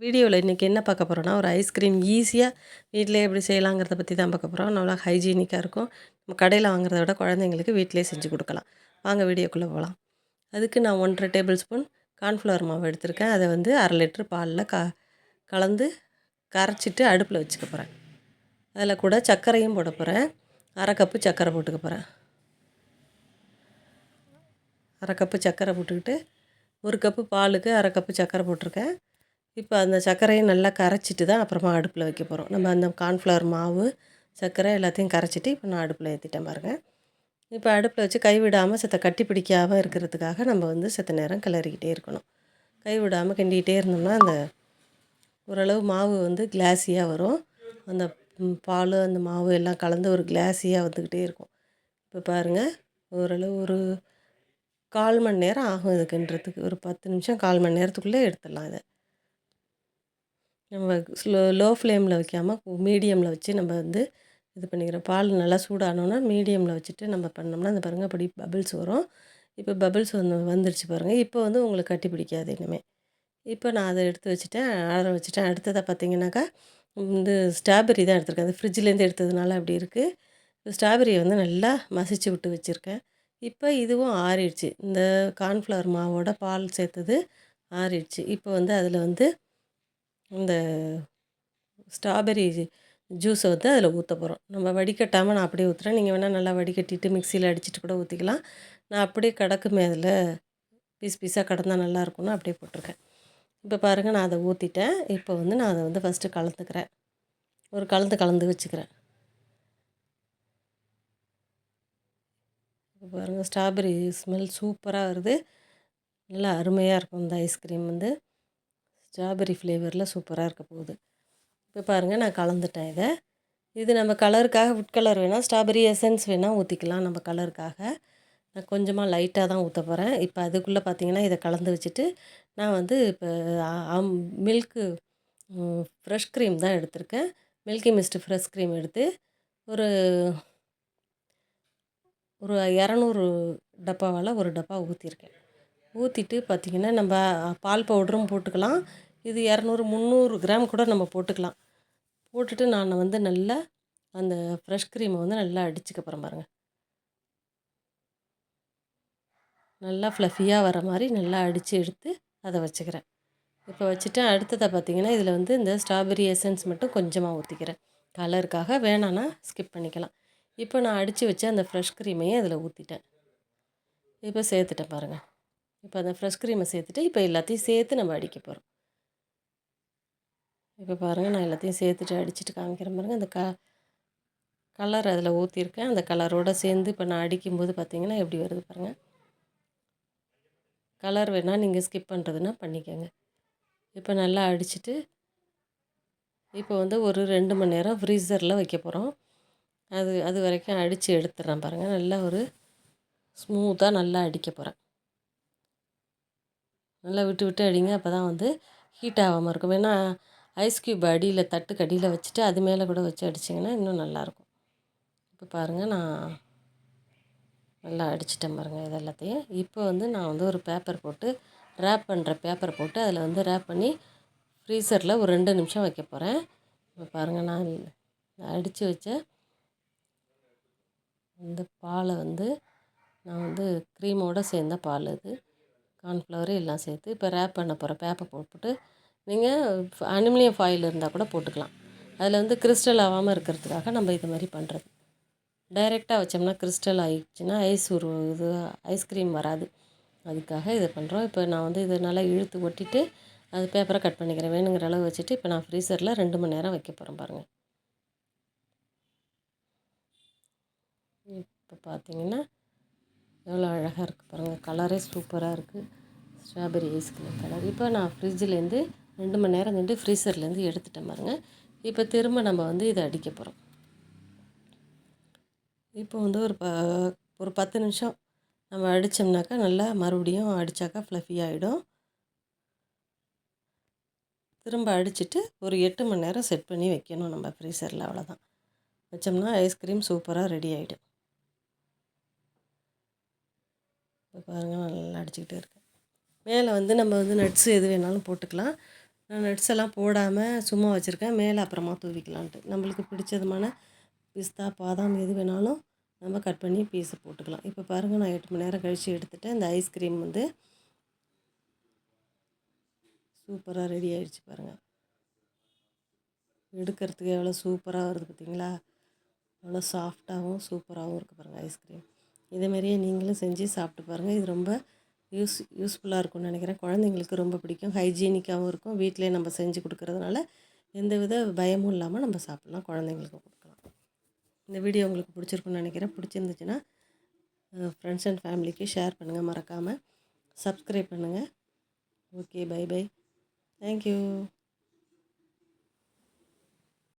வீடியோவில் இன்றைக்கி என்ன பார்க்க போகிறோன்னா ஒரு ஐஸ்கிரீம் ஈஸியாக வீட்டிலே எப்படி செய்யலாங்கிறத பற்றி தான் பார்க்க போகிறோம் நல்லா ஹைஜீனிக்காக இருக்கும். நம்ம கடையில் வாங்குறத விட குழந்தைங்களுக்கு வீட்டிலே செஞ்சு கொடுக்கலாம். வாங்க வீடியோக்குள்ளே போகலாம். அதுக்கு நான் ஒன்றரை டேபிள் ஸ்பூன் கார்ன்ஃப்ளவர் மாவு எடுத்திருக்கேன். அதை வந்து அரை லிட்ரு பாலில் க கலந்து கரைச்சிட்டு அடுப்பில் வச்சுக்க போகிறேன் அதில் கூட சர்க்கரையும் போட போகிறேன் அரை கப்பு சர்க்கரை போட்டுக்க போகிறேன் அரை கப்பு சர்க்கரை போட்டுக்கிட்டு ஒரு கப்பு பாலுக்கு அரை கப்பு சர்க்கரை போட்டிருக்கேன். இப்போ அந்த சர்க்கரையை நல்லா கரைச்சிட்டு தான் அப்புறமா அடுப்பில் வைக்க போகிறோம். நம்ம அந்த கார்ன்ஃப்ளவர் மாவு சர்க்கரை எல்லாத்தையும் கரைச்சிட்டு இப்போ நான் அடுப்பில் ஏற்றிட்டேன் பாருங்கள் இப்போ அடுப்பில் வச்சு கைவிடாமல் செத்த கட்டி பிடிக்காமல் இருக்கிறதுக்காக நம்ம வந்து செத்த நேரம் கிளறிக்கிட்டே இருக்கணும். கைவிடாமல் கிண்டிக்கிட்டே இருந்தோம்னா அந்த ஓரளவு மாவு வந்து கிளாஸியாக வரும். அந்த பால் அந்த மாவு எல்லாம் கலந்து ஒரு கிளாஸியாக வந்துக்கிட்டே இருக்கும். இப்போ பாருங்கள் ஓரளவு ஒரு கால் மணி நேரம் ஆகும் இதுக்குன்றதுக்கு. ஒரு பத்து நிமிஷம் கால் மணி நேரத்துக்குள்ளே எடுத்துடலாம் இதை. நம்ம ஸ்லோ லோ ஃப்ளேமில் வைக்காமல் மீடியமில் வச்சு நம்ம வந்து இது பண்ணிக்கிறோம். பால் நல்லா சூடானோன்னா மீடியமில் வச்சுட்டு நம்ம பண்ணோம்னா அந்த பாருங்கள் அப்படி பபிள்ஸ் வரும். இப்போ பபிள்ஸ் வந்து வந்துருச்சு பாருங்கள் இப்போ வந்து உங்களுக்கு கட்டி பிடிக்காது இனிமேல் இப்போ நான் அதை எடுத்து வச்சுட்டேன் ஆற வச்சுட்டேன். அடுத்ததாக பார்த்தீங்கன்னாக்கா வந்து ஸ்ட்ராபெரி தான் எடுத்திருக்கேன். அது ஃப்ரிட்ஜ்லேருந்து எடுத்ததுனால அப்படி இருக்குது ஸ்ட்ராபெரியை வந்து நல்லா மசிச்சு விட்டு வச்சுருக்கேன். இப்போ இதுவும் ஆறிடுச்சு. இந்த கார்ன்ஃப்ளவர் மாவோட பால் சேர்த்தது ஆறிடுச்சு. இப்போ வந்து அதில் வந்து இந்த ஸ்ட்ராபெரி ஜூஸை வந்து அதில் ஊற்ற போகிறோம். நம்ம வடிகட்டாமல் நான் அப்படியே ஊற்றுறேன் நீங்கள் வேணால் நல்லா வடிகட்டிட்டு மிக்சியில் அடிச்சுட்டு கூட ஊற்றிக்கலாம் நான் அப்படியே கிடக்குமே அதில் பீஸ் பீஸாக கிடந்தா நல்லாயிருக்கும்னு அப்படியே போட்டிருக்கேன். இப்போ பாருங்கள் நான் அதை ஊற்றிட்டேன் இப்போ வந்து நான் அதை வந்து ஃபஸ்ட்டு கலந்துக்கிறேன். ஒரு கலந்து கலந்து வச்சுக்கிறேன். இப்போ பாருங்கள் ஸ்ட்ராபெரி ஸ்மெல் சூப்பராக வருது. நல்லா அருமையாக இருக்கும் இந்த ஐஸ்கிரீம் வந்து. ஸ்ட்ராபெரி ஃப்ளேவரில் சூப்பராக இருக்க போகுது. இப்போ பாருங்கள் நான் கலந்துட்டேன் இதை. இது நம்ம கலருக்காக ஃபுட் கலர் வேணால் ஸ்ட்ராபெரி எசன்ஸ் வேணால் ஊற்றிக்கலாம் நம்ம கலருக்காக. நான் கொஞ்சமாக லைட்டாக தான் ஊற்ற போகிறேன் இப்போ அதுக்குள்ளே பார்த்தீங்கன்னா இதை கலந்து வச்சுட்டு நான் வந்து இப்போ மில்க்கு ஃப்ரெஷ் க்ரீம் தான் எடுத்திருக்கேன். மில்கி மிஸ்ட் ஃப்ரெஷ் க்ரீம் எடுத்து ஒரு ஒரு இரநூறு டப்பாவால் ஒரு டப்பா ஊற்றிருக்கேன் ஊற்றிட்டு பார்த்திங்கன்னா நம்ம பால் பவுடரும் போட்டுக்கலாம். இது இரநூறு முந்நூறு கிராம் கூட நம்ம போட்டுக்கலாம். போட்டுட்டு நான் வந்து நல்லா அந்த ஃப்ரெஷ் க்ரீமை வந்து நல்லா அடிச்சுக்க போகிறேன் பாருங்கள் நல்லா ஃப்ளஃபியாக வர மாதிரி நல்லா அடித்து எடுத்து அதை வச்சுக்கிறேன். இப்போ வச்சுட்டு அடுத்ததை பார்த்திங்கன்னா இதில் வந்து இந்த ஸ்ட்ராபெரி எசன்ஸ் மட்டும் கொஞ்சமாக ஊற்றிக்கிறேன் கலருக்காக வேணான்னா ஸ்கிப் பண்ணிக்கலாம். இப்போ நான் அடித்து வச்ச அந்த ஃப்ரெஷ் க்ரீமையும் அதில் ஊற்றிட்டேன் இப்போ சேர்த்துட்டேன் பாருங்கள் இப்போ அந்த ஃப்ரெஷ் க்ரீமை சேர்த்துட்டு இப்போ எல்லாத்தையும் சேர்த்து நம்ம அடிக்க போகிறோம் இப்போ பாருங்கள் நான் எல்லாத்தையும் சேர்த்துட்டு அடிச்சுட்டு காமிக்கிறேன் பாருங்கள் அந்த க கலர் அதில் ஊற்றிருக்கேன் அந்த கலரோடு சேர்ந்து இப்போ நான் அடிக்கும்போது பார்த்திங்கன்னா எப்படி வருது பாருங்கள் கலர் வேணால் நீங்கள் ஸ்கிப் பண்ணுறதுன்னா பண்ணிக்கோங்க. இப்போ நல்லா அடிச்சுட்டு இப்போ வந்து ஒரு ரெண்டு மணி நேரம் ஃப்ரீசரில் வைக்க போகிறோம் அது அது வரைக்கும் அடித்து எடுத்துடுறேன் பாருங்கள் நல்லா ஒரு ஸ்மூத்தாக நல்லா அடிக்க போகிறேன் நல்லா விட்டு விட்டு அடிங்க. அப்போ தான் வந்து ஹீட் ஆகாமல் இருக்கும். ஏன்னா ஐஸ் க்யூப் அடியில் தட்டுக்கு அடியில் வச்சுட்டு அது மேலே கூட வச்சு அடிச்சிங்கன்னா இன்னும் நல்லாயிருக்கும். இப்போ பாருங்கள் நான் நல்லா அடிச்சிட்டேன் பாருங்கள் இது எல்லாத்தையும். இப்போ வந்து நான் வந்து ஒரு பேப்பர் போட்டு ரேப் பண்ணுற பேப்பர் போட்டு அதில் வந்து ரேப் பண்ணி ஃப்ரீசரில் ஒரு ரெண்டு நிமிஷம் வைக்க போகிறேன் இப்போ பாருங்கள் நான் அடித்து வச்ச இந்த பாலை வந்து நான் வந்து க்ரீமோடு சேர்ந்த பால் இது. கார்ன்ஃப்ளவரு எல்லாம் சேர்த்து இப்போ ரேப் பண்ண போகிறேன் பேப்பர் போட்டுட்டு நீங்கள் அலுமினியம் ஃபாயில் இருந்தால் கூட போட்டுக்கலாம். அதில் வந்து கிறிஸ்டல் ஆகாமல் இருக்கிறதுக்காக நம்ம இது மாதிரி பண்ணுறது டைரெக்டாக வச்சோம்னா கிறிஸ்டல் ஆகிடுச்சுன்னா ஐஸ் ஒரு இது ஐஸ்கிரீம் வராது. அதுக்காக இதை பண்ணுறோம் இப்போ நான் வந்து இதை நல்லா இழுத்து ஒட்டிட்டு அது பேப்பரை கட் பண்ணிக்கிறேன். வேணுங்கிற அளவு வச்சுட்டு இப்போ நான் ஃப்ரீசரில் ரெண்டு மணி நேரம் வைக்க போகிறேன் பாருங்கள் இப்போ பார்த்தீங்கன்னா எவ்வளோ அழகாக இருக்குது பாருங்கள் கலரே சூப்பராக இருக்குது ஸ்ட்ராபெரி ஐஸ்கிரீம் கலர் இப்போ நான் ஃப்ரிட்ஜிலேருந்து ரெண்டு மணி நேரம் நின்று ஃப்ரீசர்லேருந்து எடுத்துட்டேன் பாருங்கள் இப்போ திரும்ப நம்ம வந்து இதை அடிக்க போகிறோம் இப்போ வந்து ஒரு ப ஒரு பத்து நிமிஷம் நம்ம அடித்தோம்னாக்கா நல்லா மறுபடியும் அடித்தாக்கா ஃப்ளஃபி ஆகிடும் திரும்ப அடிச்சுட்டு ஒரு எட்டு மணி நேரம் செட் பண்ணி வைக்கணும் நம்ம ஃப்ரீசரில் அவ்வளோதான் வச்சோம்னா ஐஸ்கிரீம் சூப்பராக ரெடி ஆகிடும் இப்போ பாருங்கள் நல்லா அடிச்சுக்கிட்டே இருக்கேன் மேலே வந்து நம்ம வந்து நட்ஸு எது வேணாலும் போட்டுக்கலாம். நான் நட்ஸ் எல்லாம் போடாமல் சும்மா வச்சுருக்கேன். மேலே அப்புறமா தூவிக்கலான்ட்டு. நம்மளுக்கு பிடிச்சதுமான பிஸ்தா பாதாம் எது வேணாலும் நம்ம கட் பண்ணி பீஸை போட்டுக்கலாம். இப்போ பாருங்கள் நான் எட்டு மணி நேரம் கழித்து எடுத்துகிட்டு இந்த ஐஸ்கிரீம் வந்து சூப்பராக ரெடி ஆகிடுச்சு பாருங்கள் எடுக்கிறதுக்கு எவ்வளோ சூப்பராக வருது பார்த்தீங்களா அவ்வளோ சாஃப்டாகவும் சூப்பராகவும் இருக்குது பாருங்கள் ஐஸ்கிரீம் இதேமாரியே நீங்களும் செஞ்சு சாப்பிட்டு பாருங்கள் இது ரொம்ப யூஸ் யூஸ்ஃபுல்லாக இருக்கும்னு நினைக்கிறேன். குழந்தைங்களுக்கு ரொம்ப பிடிக்கும். ஹைஜீனிக்காகவும் இருக்கும். வீட்டிலே நம்ம செஞ்சு கொடுக்கறதுனால எந்தவித பயமும் இல்லாமல் நம்ம சாப்பிட்லாம். குழந்தைங்களுக்கு கொடுக்கலாம். இந்த வீடியோ உங்களுக்கு பிடிச்சிருக்குன்னு நினைக்கிறேன். பிடிச்சிருந்துச்சுன்னா ஃப்ரெண்ட்ஸ் அண்ட் ஃபேமிலிக்கு ஷேர் பண்ணுங்கள் மறக்காமல் சப்ஸ்கிரைப் பண்ணுங்கள் ஓகே பை பை தேங்க்யூ